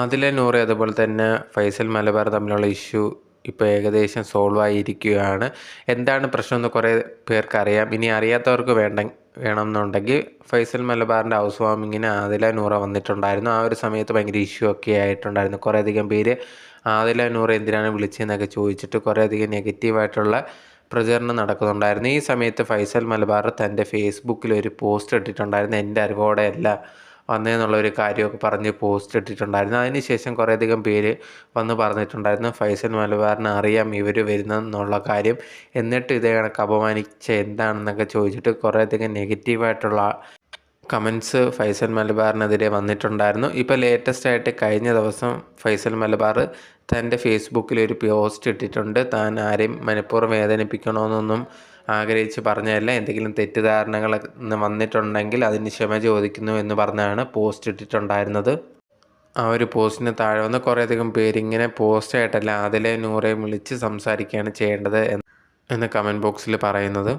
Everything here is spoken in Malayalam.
ആദില നൂറ് അതുപോലെ തന്നെ ഫൈസൽ മലബാർ തമ്മിലുള്ള ഇഷ്യൂ ഇപ്പോൾ ഏകദേശം സോൾവ് ആയിരിക്കുകയാണ്. എന്താണ് പ്രശ്നം എന്ന് കുറേ പേർക്ക് അറിയാം. ഇനി അറിയാത്തവർക്ക് വേണ്ട വേണമെന്നുണ്ടെങ്കിൽ ഫൈസൽ മലബാറിന്റെ ഹൗസ് വാമിങ്ങിന് ആദില നൂറ വന്നിട്ടുണ്ടായിരുന്നു. ആ ഒരു സമയത്ത് ഭയങ്കര ഇഷ്യൂ ഒക്കെ ആയിട്ടുണ്ടായിരുന്നു. കുറേയധികം പേര് ആദില നൂറ എന്തിനാണ് വിളിച്ചതെന്നൊക്കെ ചോദിച്ചിട്ട് കുറേയധികം നെഗറ്റീവായിട്ടുള്ള പ്രചരണം നടക്കുന്നുണ്ടായിരുന്നു. ഈ സമയത്ത് ഫൈസൽ മലബാർ തന്റെ ഫേസ്ബുക്കിൽ ഒരു പോസ്റ്റ് ഇട്ടിട്ടുണ്ടായിരുന്നു. എന്റെ അറിവോടെയല്ല വന്നതെന്നുള്ള ഒരു കാര്യമൊക്കെ പറഞ്ഞ് പോസ്റ്റ് ഇട്ടിട്ടുണ്ടായിരുന്നു. അതിനുശേഷം കുറേയധികം പേര് വന്ന് പറഞ്ഞിട്ടുണ്ടായിരുന്നു ഫൈസൽ മലബാറിന് അറിയാം ഇവർ വരുന്നെന്നുള്ള കാര്യം. എന്നിട്ട് ഇതേ കണക്ക് അപമാനിച്ച എന്താണെന്നൊക്കെ ചോദിച്ചിട്ട് കുറേയധികം നെഗറ്റീവായിട്ടുള്ള കമൻസ് ഫൈസൽ മലബാറിനെതിരെ വന്നിട്ടുണ്ടായിരുന്നു. ഇപ്പോൾ ലേറ്റസ്റ്റ് ആയിട്ട് കഴിഞ്ഞ ദിവസം ഫൈസൽ മലബാർ തന്റെ ഫേസ്ബുക്കിൽ ഒരു പോസ്റ്റ് ഇട്ടിട്ടുണ്ട്. താൻ ആരെയും മനഃപൂർവം വേദനിപ്പിക്കണമെന്നൊന്നും ആഗ്രഹിച്ച് പറഞ്ഞതല്ല. എന്തെങ്കിലും തെറ്റിദ്ധാരണകൾ വന്നിട്ടുണ്ടെങ്കിൽ അതിന് ക്ഷമ ചോദിക്കുന്നു എന്ന് പറഞ്ഞാണ് പോസ്റ്റ് ഇട്ടിട്ടുണ്ടായിരുന്നത്. ആ ഒരു പോസ്റ്റിന് താഴെ വന്ന് കുറേയധികം പേരിങ്ങനെ പോസ്റ്റായിട്ടല്ല അതിലെ നൂറേയും വിളിച്ച് സംസാരിക്കുകയാണ് ചെയ്യേണ്ടത് എന്ന് കമന്റ് ബോക്സിൽ പറയുന്നത്.